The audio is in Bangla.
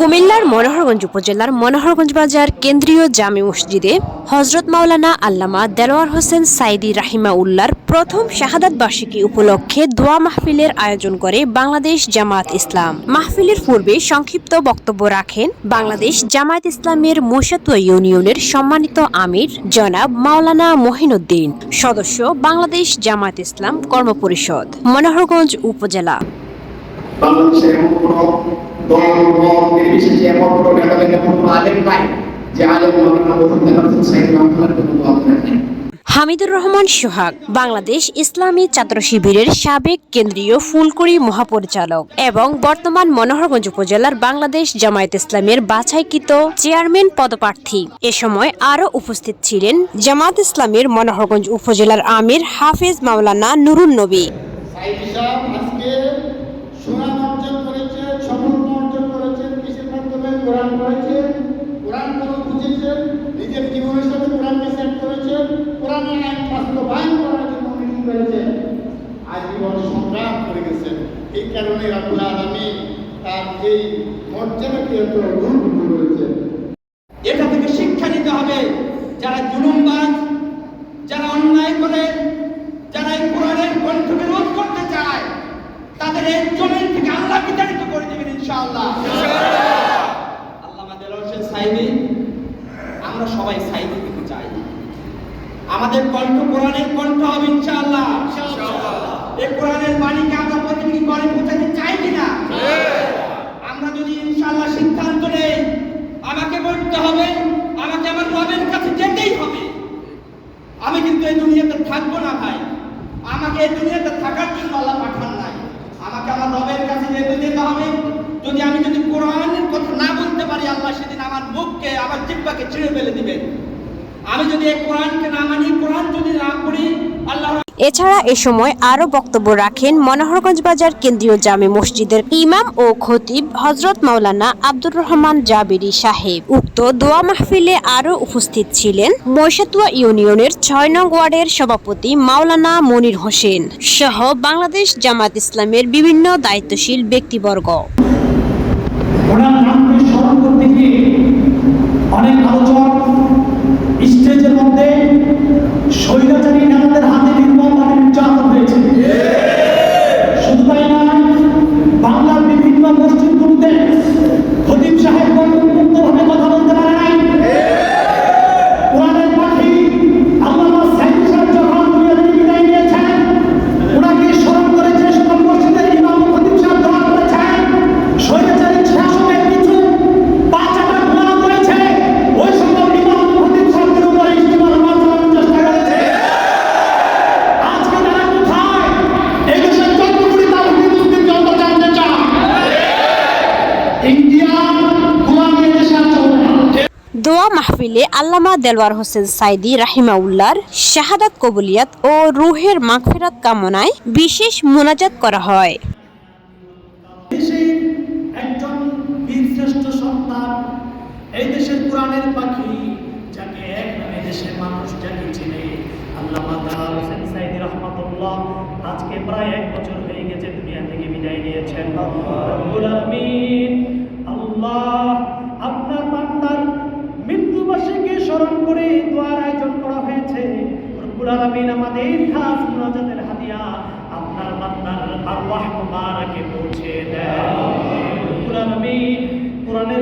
কুমিল্লার মনোহরগঞ্জ উপজেলার মনোহরগঞ্জ বাজার কেন্দ্রীয় জামে মসজিদে হজরত মাওলানা আল্লামা দেলোয়ার হোসেন সাইদি রাহিমা উল্লার প্রথম শাহাদাত বার্ষিকী উপলক্ষে দোয়া মাহফিলের আয়োজন করে বাংলাদেশ জামাত ইসলাম। মাহফিলের পূর্বে সংক্ষিপ্ত বক্তব্য রাখেন বাংলাদেশ জামায়াত ইসলামের মোশাতুয়া ইউনিয়নের সম্মানিত আমির জনাব মাওলানা মহিনুদ্দিন, সদস্য বাংলাদেশ জামায়াত ইসলাম কর্মপরিষদ, মনোহরগঞ্জ উপজেলা। হামিদুর রহমান সোহাগ, বাংলাদেশ ইসলামী ছাত্র শিবিরের সাবেক কেন্দ্রীয় ফুলকুড়ি মহাপরিচালক এবং বর্তমান মনোহরগঞ্জ উপজেলার বাংলাদেশ জামায়াত ইসলামের বাছাইকৃত চেয়ারম্যান পদপ্রার্থী। এ সময় আরও উপস্থিত ছিলেন জামায়াত ইসলামের মনোহরগঞ্জ উপজেলার আমির হাফেজ মাওলানা নুরুন নবী। কোরআন পড়েছেন, কোরআন কোনো বুঝেছেন, নিজের জীবনের সাথে কোরআনকে সেট করেছেন কোরআনের আইন বাস্তবায়ন করার জন্য উনি করেছেন? আজীবন সংগ্রাম করে গেছেন। এই কারণে রাবুল আলমী তার এই মর্যাদাকে এত গুরুত্ব করেছেন এটা থেকে শিক্ষা নিতে হবে যারা জুলুমবাজ যারা অন্যায় করে যারা এই কোরআনের কণ্ঠকে রোধ করতে চায় তাদের এই জমিন থেকে আল্লাহ বিতাড়িত করে দেবেন ইনশাআল্লাহ আল্লাহ আমাদের হোসেন সাইদি আমরা সবাই সাইদি দিতে চাই আমাদের কণ্ঠ কোরআনের কণ্ঠ হবে ইনশাআল্লাহ। এই কোরআনের বাণীকে আমরা প্রতিনিধি করে পৌঁছাতে চাই কিনা? আমরা যদি ইনশাআল্লাহ সিদ্ধান্ত নেই আমাকে বলতে হবে আমাকে আমার রবের কাছে যেতেই হবে। আমি কিন্তু এই দুনিয়াতে থাকব না ভাই। আমাকে এই দুনিয়াতে থাকার জন্য আল্লাহ পাঠান নাই। আমাকে আমার রবের কাছে যেতে যেতে হবে। যদি আমি যদি কোরআনের কথা না বলতে পারি আল্লাহ সেদিন আমার মুখকে আমার জিব্বাকে ছিঁড়ে ফেলে দিবেন। এছাড়া এ সময় আরও বক্তব্য রাখেন মনোহরগঞ্জ বাজার কেন্দ্রীয় জামে মসজিদের ইমাম ও খতিব হজরত মাওলানা আব্দুর রহমান জাবিরি সাহেব। উক্ত দোয়া মাহফিলে আরও উপস্থিত ছিলেন মৈশাতুয়া ইউনিয়নের ছয় নং ওয়ার্ডের সভাপতি মাওলানা মনির হোসেন সহ বাংলাদেশ জামাত ইসলামের বিভিন্ন দায়িত্বশীল ব্যক্তিবর্গ ওনার নামকে স্মরণ করতে গিয়ে অনেক আলোচক স্টেজের মধ্যে স্বৈরাচারী নেতাদের হাতে নির্মমভাবে নির্যাতন হয়েছে শুধু তাই নয় বাংলার বিভিন্ন মসজিদগুলোতে খতিব সাহেব মুক্তভাবে কথা বলতে পারে নাই কোরআনের পাখি আল্লামা সাইদ সাহেব যখন দুনিয়া থেকে বিদায় নিয়েছেন ওনাকে স্মরণ করে যে সকল মসজিদের ইমাম ও খতিব সাহেব দোয়া করেছেন স্বৈরাচারী শাসকের কিছু বাচ্চাটা ঘোরানো করেছে ওই সকল ইমাম ও খতিব সাহেবদের উপরে ইস্তেমার হওয়ার চালানোর চেষ্টা করেছে আজকে তারা কোথায় এই দেশের যতগুলি তাওহীদ মুসলিম যত জানতে চান ইন্ডিয়া গোলামি দেশে আর চলবে না দোয়া মাহফিলে আল্লামা দেলওয়ার হোসেন সাইদি রাহিমাউল্লার শাহাদাত কবুলিয়াত ও রুহের মাগফিরাত কামনায় বিশেষ মোনাজাত করা হয় আপনার বান্দার মৃত্যুবার্ষিকী স্মরণ করে দোয়ার আয়োজন করা হয়েছে। রব্বুল আলামিন আমাদের খাস মুনাজাতের হাদিয়া আপনার বান্দার আরওয়াহ মুবারাকে পৌঁছে দেয় রব্বুল কোরআনের